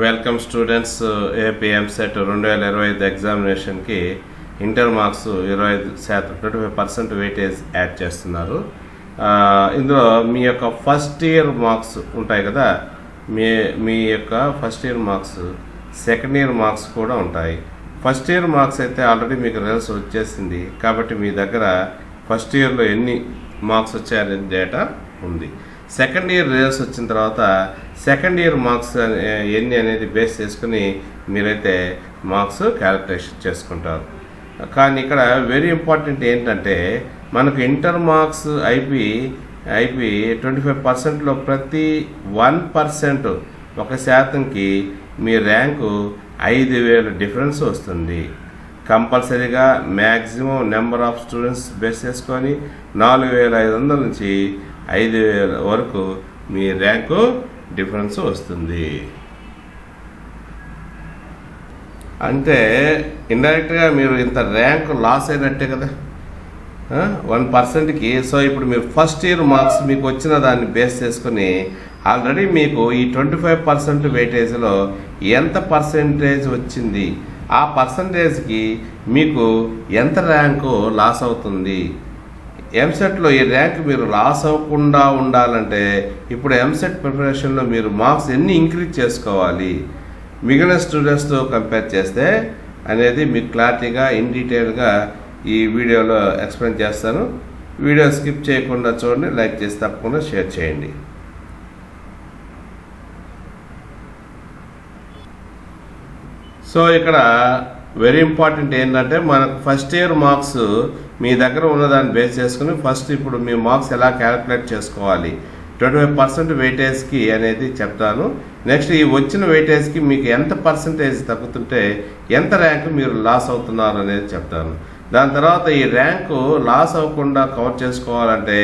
Welcome students AP EAMCET రెండు వేల ఇరవై ఐదు ఎగ్జామినేషన్కి ఇంటర్ మార్క్స్ ఇరవై ఐదు శాతం twenty five percent weightage add చేస్తున్నారు ఇందులో మీ యొక్క ఫస్ట్ ఇయర్ మార్క్స్ ఉంటాయి కదా మీ మీ యొక్క first year marks second year marks కూడా ఉంటాయి. ఫస్ట్ ఇయర్ మార్క్స్ అయితే ఆల్రెడీ మీకు రిజల్ట్స్ వచ్చేసింది కాబట్టి మీ దగ్గర ఫస్ట్ ఇయర్లో ఎన్ని మార్క్స్ వచ్చాయనే డేటా ఉంది. సెకండ్ ఇయర్ రిజల్ట్స్ వచ్చిన తర్వాత సెకండ్ ఇయర్ మార్క్స్ ఎన్ని అనేది బేస్ చేసుకుని మీరైతే మార్క్స్ క్యాలిక్యులేషన్ చేసుకుంటారు. కానీ ఇక్కడ వెరీ ఇంపార్టెంట్ ఏంటంటే మనకు ఇంటర్ మార్క్స్ అయిపోయి అయిపోయి ట్వంటీ ఫైవ్ పర్సెంట్లో ప్రతి వన్ పర్సెంట్ ఒక శాతంకి మీ ర్యాంకు ఐదు వేల డిఫరెన్స్ వస్తుంది. కంపల్సరీగా maximum number of students base చేసుకొని నాలుగు వేల ఐదు వందల నుంచి ఐదు వేల వరకు మీ ర్యాంకు డిఫరెన్స్ వస్తుంది. అంటే ఇండైరెక్ట్గా మీరు ఇంత ర్యాంక్ లాస్ అయినట్టే కదా. వన్ పర్సెంట్కి సో ఇప్పుడు మీరు ఫస్ట్ ఇయర్ మార్క్స్ మీకు వచ్చిన దాన్ని బేస్ చేసుకుని ఆల్రెడీ మీకు ఈ ట్వంటీ ఫైవ్ పర్సెంట్ వెయిటేజ్లో ఎంత పర్సెంటేజ్ వచ్చింది? ఆ పర్సంటేజ్కి మీకు ఎంత ర్యాంకు లాస్ అవుతుంది? ఎంసెట్లో ఈ ర్యాంక్ మీరు లాస్ అవ్వకుండా ఉండాలంటే ఇప్పుడు ఎంసెట్ ప్రిపరేషన్లో మీరు మార్క్స్ ఎన్ని ఇంక్రీజ్ చేసుకోవాలి? మిగిలిన స్టూడెంట్స్తో కంపేర్ చేస్తే అనేది మీకు క్లారిటీగా ఇన్ డీటెయిల్గా ఈ వీడియోలో ఎక్స్ప్లెయిన్ చేస్తాను. వీడియో స్కిప్ చేయకుండా చూడండి లైక్ చేసి తప్పకుండా షేర్ చేయండి. సో ఇక్కడ వెరీ ఇంపార్టెంట్ ఏంటంటే మనకు ఫస్ట్ ఇయర్ మార్క్స్ మీ దగ్గర ఉన్నదాన్ని బేస్ చేసుకుని ఫస్ట్ ఇప్పుడు మీ మార్క్స్ ఎలా క్యాలిక్యులేట్ చేసుకోవాలి. ట్వంటీ ఫైవ్ పర్సెంట్ వెయిటేజ్కి అనేది చెప్తాను. నెక్స్ట్ ఈ వచ్చిన వెయిటేజ్కి మీకు ఎంత పర్సంటేజ్ తగ్గుతుంటే ఎంత ర్యాంకు మీరు లాస్ అవుతున్నారు అనేది చెప్తాను. దాని తర్వాత ఈ ర్యాంకు లాస్ అవ్వకుండా కవర్ చేసుకోవాలంటే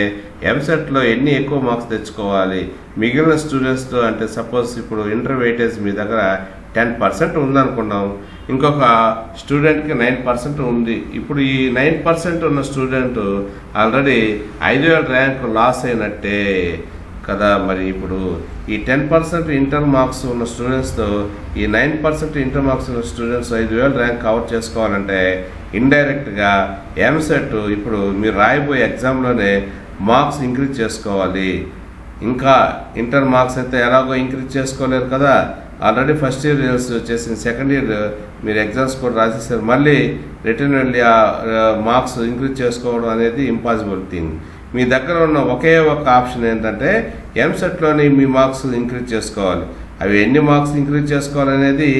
ఎంసెట్లో ఎన్ని ఎక్కువ మార్క్స్ తెచ్చుకోవాలి? మిగిలిన స్టూడెంట్స్తో అంటే సపోజ్ ఇప్పుడు ఇంటర్ వెయిటేజ్ మీ దగ్గర టెన్ పర్సెంట్ ఉందనుకున్నాం. ఇంకొక స్టూడెంట్కి నైన్ పర్సెంట్ ఉంది. ఇప్పుడు ఈ నైన్ పర్సెంట్ ఉన్న స్టూడెంట్ ఆల్రెడీ ఐదు వేల ర్యాంక్ లాస్ అయినట్టే కదా మరి ఇప్పుడు. ఈ టెన్ పర్సెంట్ ఇంటర్ మార్క్స్ ఉన్న స్టూడెంట్స్తో ఈ నైన్ పర్సెంట్ ఇంటర్ మార్క్స్ ఉన్న స్టూడెంట్స్ ఐదు వేల ర్యాంక్ కవర్ చేసుకోవాలంటే ఇండైరెక్ట్గా ఎంసెట్ ఇప్పుడు మీరు రాయబోయే ఎగ్జామ్లోనే మార్క్స్ ఇంక్రీజ్ చేసుకోవాలి. ఇంకా ఇంటర్ మార్క్స్ అయితే ఎలాగో ఇంక్రీజ్ చేసుకోలేరు కదా. ఆల్రెడీ ఫస్ట్ ఇయర్ చేసిన సెకండ్ ఇయర్ మీరు ఎగ్జామ్స్ కూడా రాసేసారు. మళ్ళీ రిటర్న్ వెళ్ళి ఆ మార్క్స్ ఇంక్రీజ్ చేసుకోవడం అనేది ఇంపాసిబుల్ థింగ్. మీ దగ్గర ఉన్న ఒకే ఒక ఆప్షన్ ఏంటంటే ఎంసెట్లోని మీ మార్క్స్ ఇంక్రీజ్ చేసుకోవాలి. అవి ఎన్ని మార్క్స్ ఇంక్రీజ్ చేసుకోవాలనేది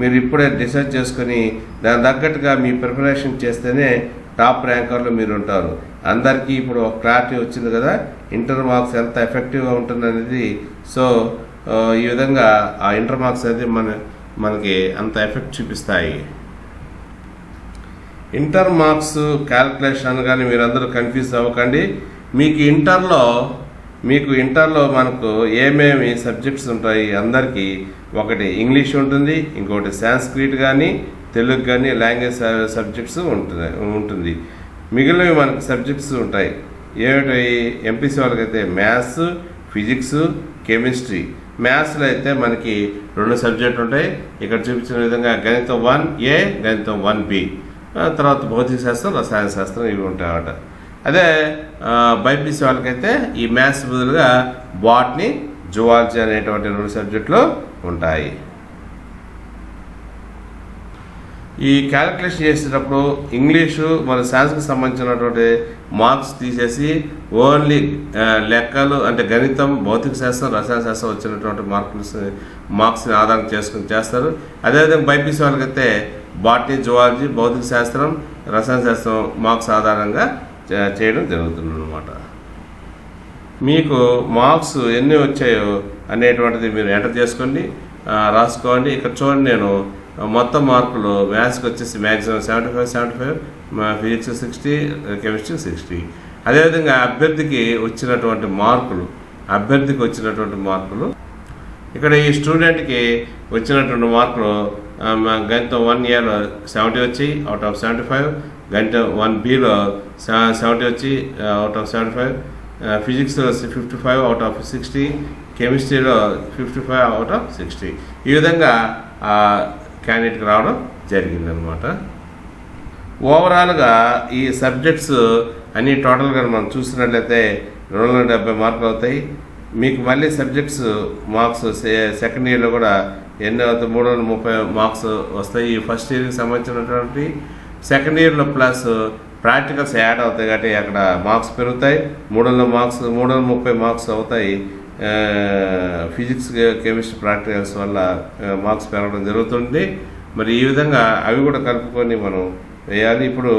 మీరు ఇప్పుడే డిసైడ్ చేసుకొని దాని తగ్గట్టుగా మీ ప్రిపరేషన్ చేస్తేనే టాప్ ర్యాంకర్లో మీరు ఉంటారు. అందరికీ ఇప్పుడు ఒక క్లారిటీ వచ్చింది కదా ఇంటర్ మార్క్స్ ఎంత ఎఫెక్టివ్గా ఉంటుంది అనేది సో ఈ విధంగా ఆ ఇంటర్ మార్క్స్ అయితే మన మనకి అంత ఎఫెక్ట్ చూపిస్తాయి. ఇంటర్ మార్క్స్ క్యాల్కులేషన్ కానీ మీరందరూ కన్ఫ్యూజ్ అవ్వకండి. మీకు ఇంటర్లో మీకు ఇంటర్లో మనకు ఏమేమి సబ్జెక్ట్స్ ఉంటాయి అందరికీ ఒకటి ఇంగ్లీష్ ఉంటుంది ఇంకోటి సాంస్క్రిట్ కానీ తెలుగు కానీ లాంగ్వేజ్ సబ్జెక్ట్స్ ఉంటుంది ఉంటుంది. మిగిలినవి మనకు సబ్జెక్ట్స్ ఉంటాయి. ఏమిటి? ఎంపీసీ వాళ్ళకైతే మ్యాథ్స్ ఫిజిక్స్ కెమిస్ట్రీ. మ్యాథ్స్లో అయితే మనకి రెండు సబ్జెక్టులు ఉంటాయి. ఇక్కడ చూపించిన విధంగా గణితం వన్ ఏ గణితం వన్ బి. తర్వాత భౌతిక శాస్త్రం రసాయన శాస్త్రం ఇవి ఉంటాయన్నమాట. అదే బైపీసీ వాళ్ళకైతే ఈ మ్యాథ్స్ బదులుగా బాట్ని జువాలజీ అనేటువంటి రెండు సబ్జెక్టులు ఉంటాయి. ఈ క్యాలిక్యులేషన్ చేసేటప్పుడు ఇంగ్లీషు మన సైన్స్కి సంబంధించినటువంటి మార్క్స్ తీసేసి ఓన్లీ లెక్కలు అంటే గణితం భౌతిక శాస్త్రం రసాయన శాస్త్రం వచ్చినటువంటి మార్కులు మార్క్స్ని ఆధారం చేసుకుని చేస్తారు. అదేవిధంగా బైపీసీ వాళ్ళకైతే బాటనీ జువాలజీ భౌతిక శాస్త్రం రసాయన శాస్త్రం మార్క్స్ ఆధారంగా చే- చేయడం జరుగుతుంది అనమాట మీకు మార్క్స్ ఎన్ని వచ్చాయో అనేటువంటిది మీరు ఎంటర్ చేసుకోండి రాసుకోండి. ఇక్కడ చూడండి నేను మొత్తం మార్కులు మ్యాథ్స్కి వచ్చేసి maximum seventy five seventy five physics sixty chemistry sixty అదేవిధంగా అభ్యర్థికి వచ్చినటువంటి మార్కులు అభ్యర్థికి వచ్చినటువంటి మార్కులు. ఇక్కడ ఈ స్టూడెంట్కి వచ్చినటువంటి మార్కులు ఆ, గణితం వన్ ఏలో సెవెంటీ వచ్చి అవుట్ ఆఫ్ సెవెంటీ ఫైవ్ గణితం వన్ బిలో సెవెంటీ వచ్చి out of seventy five physics fifty five out of sixty కెమిస్ట్రీలో fifty five out of sixty ఈ విధంగా క్యాండిడేట్కి రావడం జరిగిందనమాట ఓవరాల్గా ఈ సబ్జెక్ట్స్ అన్ని టోటల్గా మనం చూసినట్లయితే రెండు వందల డెబ్బై మార్కులు అవుతాయి. మీకు మళ్ళీ సబ్జెక్ట్స్ మార్క్స్ సెకండ్ ఇయర్లో కూడా ఎన్ని అవుతాయి మూడు వందల ముప్పై మార్క్స్ వస్తాయి. ఈ ఫస్ట్ ఇయర్కి సంబంధించినటువంటి సెకండ్ ఇయర్లో ప్లస్ ప్రాక్టికల్స్ యాడ్ అవుతాయి కాబట్టి అక్కడ మార్క్స్ పెరుగుతాయి. మూడు వందల మార్క్స్ మూడు వందల ముప్పై మార్క్స్ అవుతాయి. ఫిజిక్స్ కెమిస్ట్రీ ప్రాక్టికల్స్ వల్ల మార్క్స్ పెరగడం జరుగుతుంది. మరి ఈ విధంగా అవి కూడా కలుపుకొని మనం వేయాలి. ఇప్పుడు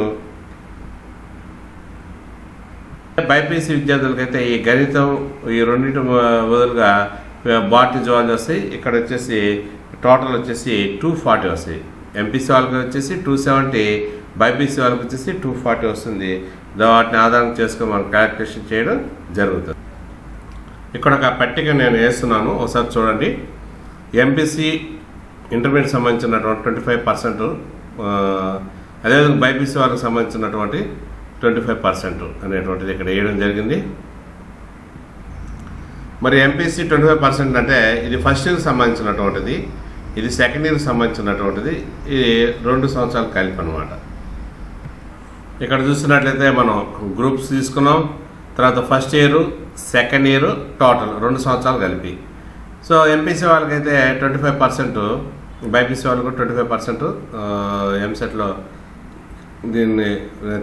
బైపీసీ విద్యార్థులకైతే ఈ గణితం ఈ రెండింటి బదులుగా బాటనీ జువాలజీ వస్తాయి. ఇక్కడ వచ్చేసి టోటల్ వచ్చేసి టూ ఫార్టీ వస్తాయి. ఎంపీసీ వాళ్ళకి వచ్చేసి టూ సెవెంటీ బైపీసీ వాళ్ళకి వచ్చేసి టూ ఫార్టీ వస్తుంది. వాటిని ఆధారం చేసుకొని మనం క్యాలిక్యులేషన్ చేయడం జరుగుతుంది. ఇక్కడ ఒక పట్టిక నేను వేస్తున్నాను. ఒకసారి చూడండి. ఎంపీసీ ఇంటర్మీడియట్ సంబంధించినటువంటి ట్వంటీ ఫైవ్ పర్సెంట్ అదేవిధంగా బైపీసీ వాళ్ళకి సంబంధించినటువంటి ట్వంటీ ఫైవ్ పర్సెంట్ అనేటువంటిది ఇక్కడ వేయడం జరిగింది. మరి ఎంపీసీ ట్వంటీ ఫైవ్ పర్సెంట్ అంటే ఇది ఫస్ట్ ఇయర్కి సంబంధించినటువంటిది. ఇది సెకండ్ ఇయర్కి సంబంధించినటువంటిది. ఇది రెండు సంవత్సరాలు కలిపి అనమాట ఇక్కడ చూసినట్లయితే మనం గ్రూప్స్ తీసుకున్నాం. తర్వాత first year second year total రెండు సంవత్సరాలు కలిపి. సో ఎంపీసీ వాళ్ళకైతే ట్వంటీ ఫైవ్ పర్సెంట్ బైపీసీ వాళ్ళకు ట్వంటీ ఫైవ్ పర్సెంట్ ఎంసెట్లో దీన్ని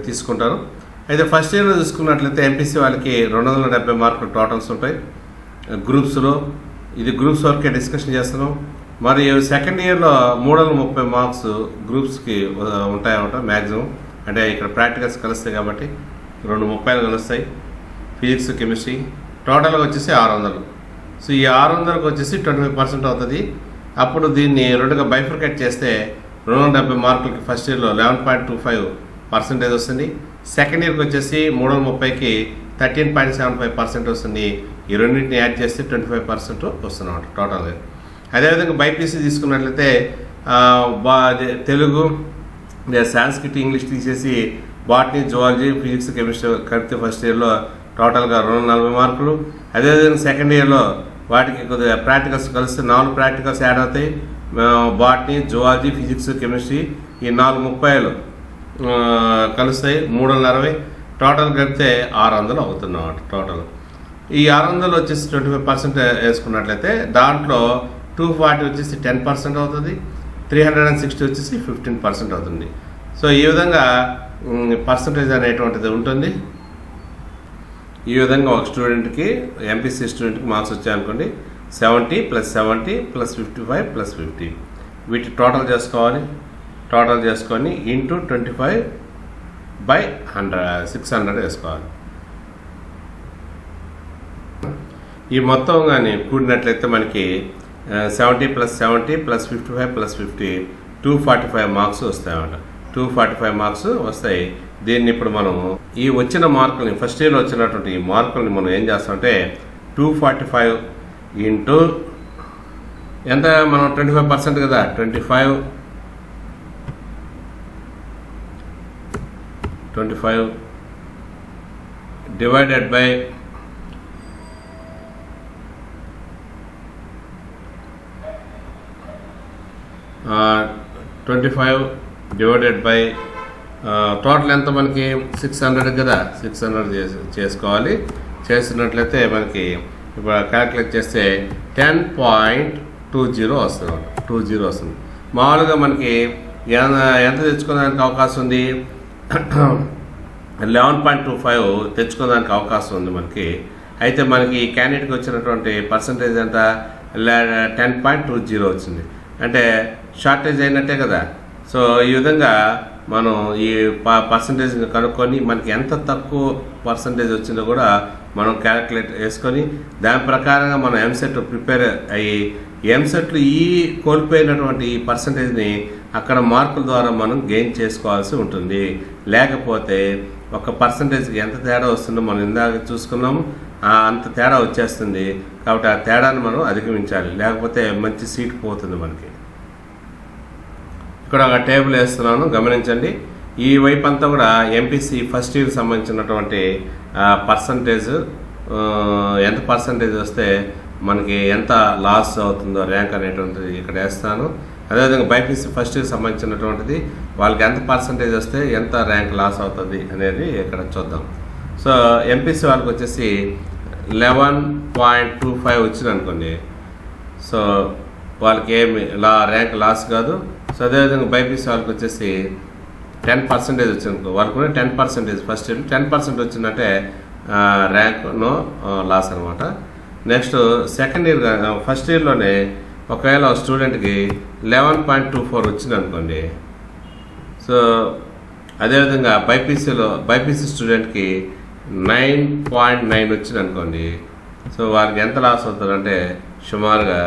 తీసుకుంటారు. అయితే ఫస్ట్ ఇయర్ చూసుకున్నట్లయితే ఎంపీసీ వాళ్ళకి రెండు వందల డెబ్బై మార్కులు టోటల్స్ ఉంటాయి. గ్రూప్స్లో ఇది గ్రూప్స్ వరకే డిస్కషన్ చేస్తున్నాం. మరియు సెకండ్ ఇయర్లో మూడు వందల ముప్పై మార్క్స్ గ్రూప్స్కి ఉంటాయన్నమాట మ్యాక్సిమం అంటే ఇక్కడ ప్రాక్టికల్స్ కలుస్తాయి కాబట్టి రెండు ముప్పైలు కలుస్తాయి. ఫిజిక్స్ కెమిస్ట్రీ టోటల్గా వచ్చేసి ఆరు వందలు. సో ఈ ఆరు వందలకు వచ్చేసి ట్వంటీ ఫైవ్ పర్సెంట్ అవుతుంది. అప్పుడు దీన్ని రెండుగా బైఫర్కేట్ చేస్తే రెండు వందల డెబ్బై మార్కులకి ఫస్ట్ ఇయర్లో eleven point two five percentage వస్తుంది. సెకండ్ ఇయర్కి వచ్చేసి మూడు వందల ముప్పైకి thirteen point seven five percent వస్తుంది. ఈ రెండింటిని యాడ్ చేస్తే ట్వంటీ ఫైవ్ పర్సెంట్ వస్తుందన్నమాట టోటల్గా. అదేవిధంగా బైపీసీ తీసుకున్నట్లయితే బా తెలుగు సాంస్క్రిట్ ఇంగ్లీష్ తీసేసి బాటనీ జువాలజీ ఫిజిక్స్ కెమిస్ట్రీ కడితే ఫస్ట్ ఇయర్లో టోటల్గా రెండు నలభై మార్కులు. అదేవిధంగా సెకండ్ ఇయర్లో వాటికి కొద్దిగా ప్రాక్టికల్స్ కలిసి నాలుగు ప్రాక్టికల్స్ యాడ్ అవుతాయి. బాటనీ జువాలజీ ఫిజిక్స్ కెమిస్ట్రీ ఈ నాలుగు ముప్పైలు కలుస్తాయి. మూడు వందల అరవై టోటల్ కలిపితే ఆరు వందలు అవుతున్నమాట టోటల్ ఈ ఆరు వందలు వచ్చేసి ట్వంటీ ఫైవ్ పర్సెంట్ వేసుకున్నట్లయితే దాంట్లో టూ ఫార్టీ వచ్చేసి టెన్ పర్సెంట్ అవుతుంది. త్రీ హండ్రెడ్ అండ్ సిక్స్టీ వచ్చేసి ఫిఫ్టీన్ పర్సెంట్ అవుతుంది. సో ఈ విధంగా పర్సంటేజ్ అనేటువంటిది ఉంటుంది. ఈ విధంగా ఒక స్టూడెంట్కి ఎంపీసీ స్టూడెంట్కి marks వచ్చాయనుకోండి seventy plus seventy plus fifty five plus fifty. వీటి టోటల్ చేసుకోవాలి. టోటల్ చేసుకొని into twenty five by hundred six hundred వేసుకోవాలి. ఈ మొత్తం కానీ కూడినట్లయితే మనకి seventy plus seventy plus fifty five plus fifty two forty five marks వస్తాయన్నమాట. టూ ఫార్టీ ఫైవ్ మార్క్స్ వస్తాయి. దీన్ని ఇప్పుడు మనం ఈ వచ్చిన మార్కుల్ని ఫస్ట్ ఇయర్లో వచ్చినటువంటి ఈ మార్కుల్ని మనం ఏం చేస్తామంటే టూ ఫార్టీ ఫైవ్ ఇంటూ ఎంత? మనం ట్వంటీ ఫైవ్ పర్సెంట్ కదా? Twenty five twenty five divided by twenty five divided by total ఎంత మనకి? సిక్స్ హండ్రెడ్ కదా? సిక్స్ హండ్రెడ్ చేసి చేసుకోవాలి. చేసినట్లయితే మనకి ఇప్పుడు క్యాల్కులేట్ చేస్తే టెన్ పాయింట్ టూ జీరో వస్తుంది. టూ జీరో వస్తుంది. మామూలుగా మనకి ఎంత ఎంత తెచ్చుకోవడానికి అవకాశం ఉంది? లెవెన్ పాయింట్ టూ ఫైవ్ తెచ్చుకోవడానికి అవకాశం ఉంది మనకి. అయితే మనకి క్యాండిడేట్కి వచ్చినటువంటి పర్సంటేజ్ ఎంత? టెన్ పాయింట్ టూ జీరో వచ్చింది. అంటే షార్టేజ్ అయినట్టే కదా? సో ఈ విధంగా మనం ఈ పర్సంటేజ్ కనుక్కొని మనకి ఎంత తక్కువ పర్సంటేజ్ వచ్చిందో కూడా మనం క్యాలిక్యులేట్ వేసుకొని దాని ప్రకారంగా మనం ఎంసెట్ ప్రిపేర్ అయ్యి ఎంసెట్లు ఈ కోల్పోయినటువంటి ఈ పర్సంటేజ్ని అక్కడ మార్కుల ద్వారా మనం గెయిన్ చేసుకోవాల్సి ఉంటుంది. లేకపోతే ఒక పర్సంటేజ్కి ఎంత తేడా వస్తుందో మనం ఇందాక చూసుకున్నాము. అంత తేడా వచ్చేస్తుంది. కాబట్టి ఆ తేడాను మనం అధిగమించాలి. లేకపోతే మంచి సీట్ పోతుంది మనకి. ఇక్కడ ఒక టేబుల్ వేస్తున్నాను గమనించండి. ఈ వైపు అంతా కూడా ఎంపీసీ ఫస్ట్ ఇయర్ సంబంధించినటువంటి పర్సంటేజ్ ఎంత పర్సంటేజ్ వస్తే మనకి ఎంత లాస్ అవుతుందో ర్యాంక్ అనేటువంటిది ఇక్కడ వేస్తాను. అదేవిధంగా బైపీసీ ఫస్ట్ ఇయర్ సంబంధించినటువంటిది వాళ్ళకి ఎంత పర్సంటేజ్ వస్తే ఎంత ర్యాంక్ లాస్ అవుతుంది అనేది ఇక్కడ చూద్దాం. సో ఎంపీసీ వాళ్ళకి వచ్చేసి లెవెన్ పాయింట్ టూ ఫైవ్ వచ్చింది అనుకోండి సో వాళ్ళకి ఏమి లా ర్యాంక్ లాస్ కాదు. సో అదేవిధంగా బైపీసీ వాళ్ళకి వచ్చేసి టెన్ పర్సెంటేజ్ వచ్చింది వాళ్ళకు ten percentage. First year ten percent వచ్చిందంటే ర్యాంక్ నో లాస్ అనమాట నెక్స్ట్ సెకండ్ ఇయర్ ఫస్ట్ ఇయర్లోనే ఒకవేళ స్టూడెంట్కి లెవెన్ పాయింట్ టూ ఫోర్ వచ్చింది అనుకోండి సో అదేవిధంగా బైపీసీలో బైపీసీ స్టూడెంట్కి నైన్ పాయింట్ నైన్ వచ్చింది అనుకోండి సో వారికి ఎంత లాస్ అవుతుందంటే సుమారుగా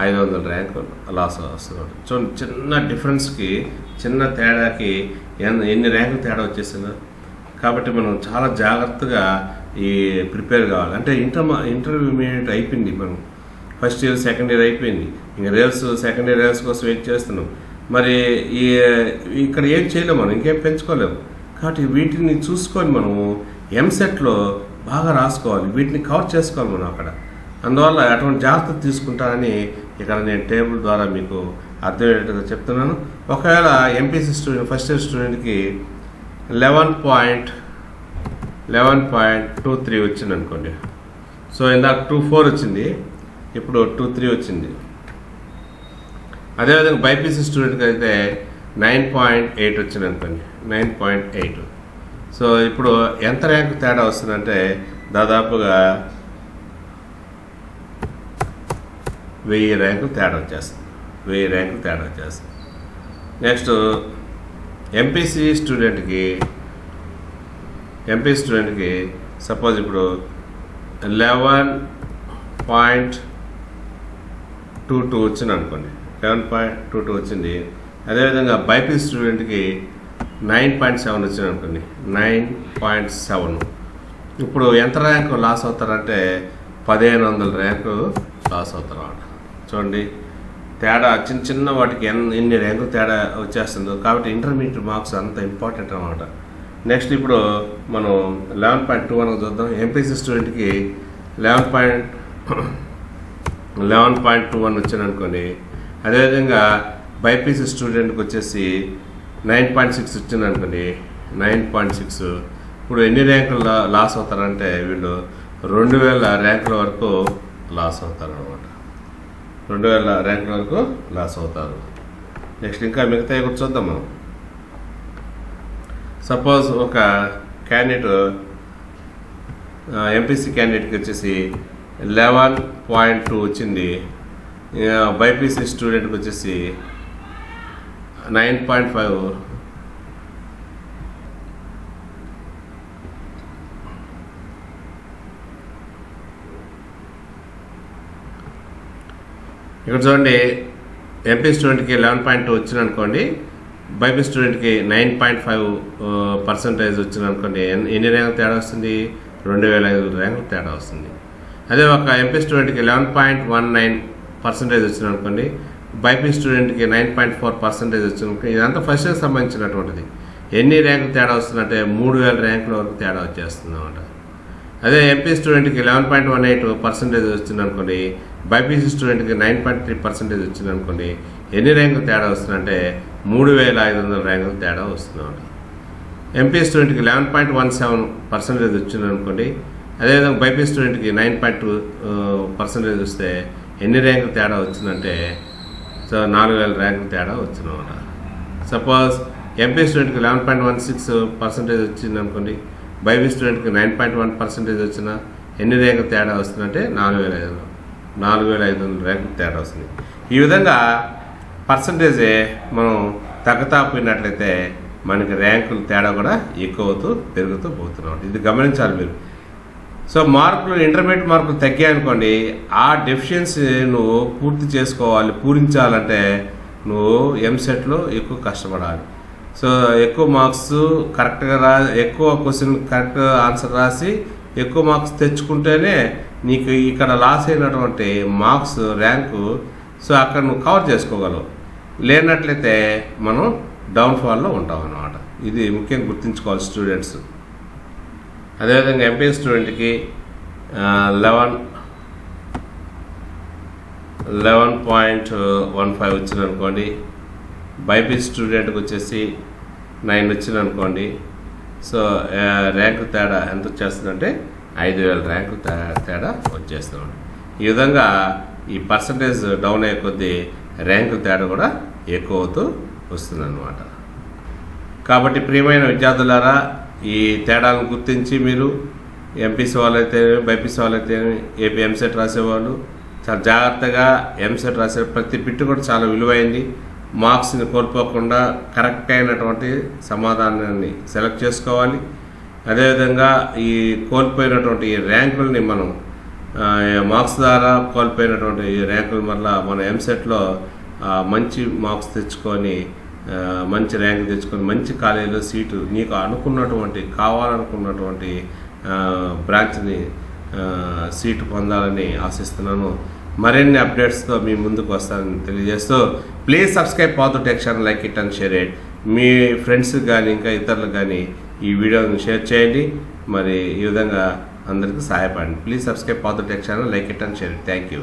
ఐదు వందల ర్యాంక్ లాస్ వస్తున్నాడు చూడండి చిన్న డిఫరెన్స్కి చిన్న తేడాకి ఎన్ని ర్యాంకులు తేడా వచ్చేసిందో? కాబట్టి మనం చాలా జాగ్రత్తగా ఈ ప్రిపేర్ కావాలి. అంటే ఇంటర్ ఇంటర్మీడియట్ అయిపోయింది మనం. ఫస్ట్ ఇయర్ సెకండ్ ఇయర్ అయిపోయింది. ఇంకా రేల్స్ సెకండ్ ఇయర్ రేల్స్ కోసం వెయిట్ చేస్తున్నాం. మరి ఈ ఇక్కడ ఏం చేయలేము మనం ఇంకేం పెంచుకోలేము కాబట్టి వీటిని చూసుకొని మనము ఎంసెట్లో బాగా రాసుకోవాలి. వీటిని కవర్ చేసుకోవాలి మనం అక్కడ. అందువల్ల అటువంటి జాగ్రత్త తీసుకుంటానని ఇక్కడ నేను టేబుల్ ద్వారా మీకు అర్థమయ్యేట్టుగా చెప్తున్నాను. ఒకవేళ ఎంపీసీ స్టూడెంట్ ఫస్ట్ ఇయర్ స్టూడెంట్కి eleven point eleven point two three వచ్చింది అనుకోండి సో ఇందాక టూ ఫోర్ వచ్చింది ఇప్పుడు టూ త్రీ వచ్చింది. అదేవిధంగా బైపీసీ స్టూడెంట్కి అయితే నైన్ పాయింట్ ఎయిట్ వచ్చింది అనుకోండి నైన్ పాయింట్ ఎయిట్ సో ఇప్పుడు ఎంత ర్యాంక్ తేడా వస్తుందంటే దాదాపుగా వెయ్యి ర్యాంకు తేడా వచ్చేస్తుంది వెయ్యి ర్యాంకు తేడా వచ్చేస్తుంది నెక్స్ట్ ఎంపీసీ స్టూడెంట్కి ఎంపీ స్టూడెంట్కి సపోజ్ ఇప్పుడు లెవెన్ పాయింట్ టూ టూ వచ్చింది అనుకోండి. లెవెన్ పాయింట్ టూ టూ వచ్చింది. అదేవిధంగా బైపీ స్టూడెంట్కి నైన్ పాయింట్ సెవెన్ వచ్చింది అనుకోండి. Nine point seven. ఇప్పుడు ఎంత ర్యాంకు లాస్ అవుతారంటే పదిహేను వందల ర్యాంకు లాస్ అవుతారు అన్నమాట. చూడండి. తేడా చిన్న చిన్న వాటికి ఎన్ ఎన్ని ర్యాంకులు తేడా వచ్చేస్తుందో. కాబట్టి ఇంటర్మీడియట్ మార్క్స్ అంత ఇంపార్టెంట్ అనమాట నెక్స్ట్ ఇప్పుడు మనం లెవెన్ పాయింట్ టూ వరకు చూద్దాం. ఎంపీసీ స్టూడెంట్కి eleven point eleven point two one వచ్చింది అనుకోండి. అదేవిధంగా బైపీసీ స్టూడెంట్కి వచ్చేసి నైన్ పాయింట్ సిక్స్ వచ్చింది అనుకోండి. నైన్ పాయింట్ సిక్స్ ఇప్పుడు ఎన్ని ర్యాంకులు లాస్ అవుతారంటే వీళ్ళు రెండు వేల ర్యాంకుల వరకు లాస్ అవుతారు అనమాట రెండు వేల ర్యాంకుల వరకు లాస్ అవుతారు. నెక్స్ట్ ఇంకా మిగతా కూడా చూద్దాం మనం. సపోజ్ ఒక క్యాండిడేట్ ఎంపీసీ క్యాండిడేట్కి వచ్చేసి లెవెన్ పాయింట్ టూ వచ్చింది. బైపీసీ స్టూడెంట్కి వచ్చేసి నైన్ పాయింట్ ఫైవ్ ఇక్కడ చూడండి ఎంపీ స్టూడెంట్కి లెవెన్ పాయింట్ టూ వచ్చింది అనుకోండి బైపీ స్టూడెంట్కి నైన్ పాయింట్ ఫైవ్ పర్సంటేజ్ వచ్చింది అనుకోండి ఎన్ని ర్యాంకులు తేడా వస్తుంది? రెండు వేల ఐదు ర్యాంకులు తేడా వస్తుంది. అదే ఒక ఎంపీ స్టూడెంట్కి eleven point one nine percentage వచ్చింది అనుకోండి బైపీ స్టూడెంట్కి నైన్ పాయింట్ ఫోర్ పర్సంటేజ్ వచ్చింది అనుకోండి ఇదంతా ఫస్ట్ సంబంధించినటువంటిది. ఎన్ని ర్యాంకులు తేడా వస్తుందంటే మూడు వేల ర్యాంకుల వరకు తేడా వచ్చేస్తుంది అన్నమాట అదే ఎంపీ స్టూడెంట్కి eleven point one eight percentage వచ్చింది అనుకోండి బైపీసీ స్టూడెంట్కి నైన్ పాయింట్ త్రీ పర్సెంటేజ్ వచ్చింది అనుకోండి ఎన్ని ర్యాంకులు తేడా వస్తుందంటే మూడు వేల ఐదు వందల ర్యాంకులు తేడా వస్తుందన్నమాట. ఎంపీ స్టూడెంట్కి eleven point one seven percentage వచ్చింది అనుకోండి అదేవిధంగా బైపీ స్టూడెంట్కి నైన్ పాయింట్ టూ పర్సెంటేజ్ వస్తే ఎన్ని ర్యాంకులు తేడా వచ్చిందంటే సో నాలుగు వేల ర్యాంకులు తేడా వచ్చిందన్నమాట. సపోజ్ ఎంపీ స్టూడెంట్కి eleven point one six percentage వచ్చింది అనుకోండి బైబిల్ స్టూడెంట్కి నైన్ పాయింట్ వన్ పర్సెంటేజ్ వచ్చిన ఎన్ని ర్యాంకు తేడా వస్తుందంటే నాలుగు వేల ఐదు నాలుగు వేల ఐదు వందల ర్యాంకు తేడా వస్తుంది. ఈ విధంగా పర్సంటేజే మనం తగ్గుతా పోయినట్లయితే మనకి ర్యాంకులు తేడా కూడా ఎక్కువ అవుతూ పెరుగుతూ పోతున్నాం. ఇది గమనించాలి మీరు. సో మార్కులు ఇంటర్మీడియట్ మార్కులు తగ్గాయనుకోండి ఆ డెఫిషియన్సీ నువ్వు పూర్తి చేసుకోవాలి పూరించాలంటే నువ్వు ఎంసెట్లో ఎక్కువ కష్టపడాలి. సో ఎక్కువ మార్క్స్ కరెక్ట్గా రా ఎక్కువ క్వశ్చన్ కరెక్ట్ ఆన్సర్ రాసి ఎక్కువ మార్క్స్ తెచ్చుకుంటేనే నీకు ఇక్కడ లాస్ అయినటువంటి మార్క్స్ ర్యాంకు సో అక్కడ నువ్వు కవర్ చేసుకోగలవు. లేనట్లయితే మనం డౌన్ఫాల్లో ఉంటాం అన్నమాట ఇది ముఖ్యంగా గుర్తుంచుకోవాలి స్టూడెంట్స్. అదేవిధంగా ఎంపీ స్టూడెంట్కి eleven eleven point one five వచ్చింది అనుకోండి బైపీసీ స్టూడెంట్కి వచ్చేసి నైన్ వచ్చింది అనుకోండి. సో ర్యాంకు తేడా ఎంత వచ్చేస్తుందంటే ఐదు వేల ర్యాంకు తే- తేడా వచ్చేస్తుంది. ఈ విధంగా ఈ పర్సంటేజ్ డౌన్ అయ్యే కొద్దీ ర్యాంకు తేడా కూడా ఎక్కువ అవుతూ వస్తుందన్నమాట. కాబట్టి ప్రియమైన విద్యార్థులారా ఈ తేడాలను గుర్తించి మీరు ఎంపీసీ వాళ్ళైతే బైపీసీ వాళ్ళైతే ఏపీ ఎంసెట్ రాసేవాళ్ళు చాలా జాగ్రత్తగా ఎంసెట్ రాసే ప్రతి బిట్టు కూడా చాలా విలువైంది. మార్క్స్ని కోల్పోకుండా కరెక్ట్ అయినటువంటి సమాధానాన్ని సెలెక్ట్ చేసుకోవాలి. అదేవిధంగా ఈ కోల్పోయినటువంటి ఈ ర్యాంకుల్ని మనం మార్క్స్ ద్వారా కోల్పోయినటువంటి ఈ ర్యాంకులు మళ్ళా మన ఎంసెట్లో మంచి మార్క్స్ తెచ్చుకొని మంచి ర్యాంక్ తెచ్చుకొని మంచి కాలేజీలో సీటు నీకు అనుకున్నటువంటి కావాలనుకున్నటువంటి బ్రాంచ్ని సీటు పొందాలని ఆశిస్తున్నాను. మరిన్ని అప్డేట్స్తో మీ ముందుకు వస్తానని తెలియజేస్తూ ప్లీజ్ సబ్స్క్రైబ్ పాతు టెక్షన్ like it and share it me friends కానీ ఇంకా ఇతరులకు కానీ ఈ వీడియోని షేర్ చేయండి. మరి ఈ విధంగా అందరికీ సహాయపడండి. Please subscribe Paathu tech channel like it and share it thank you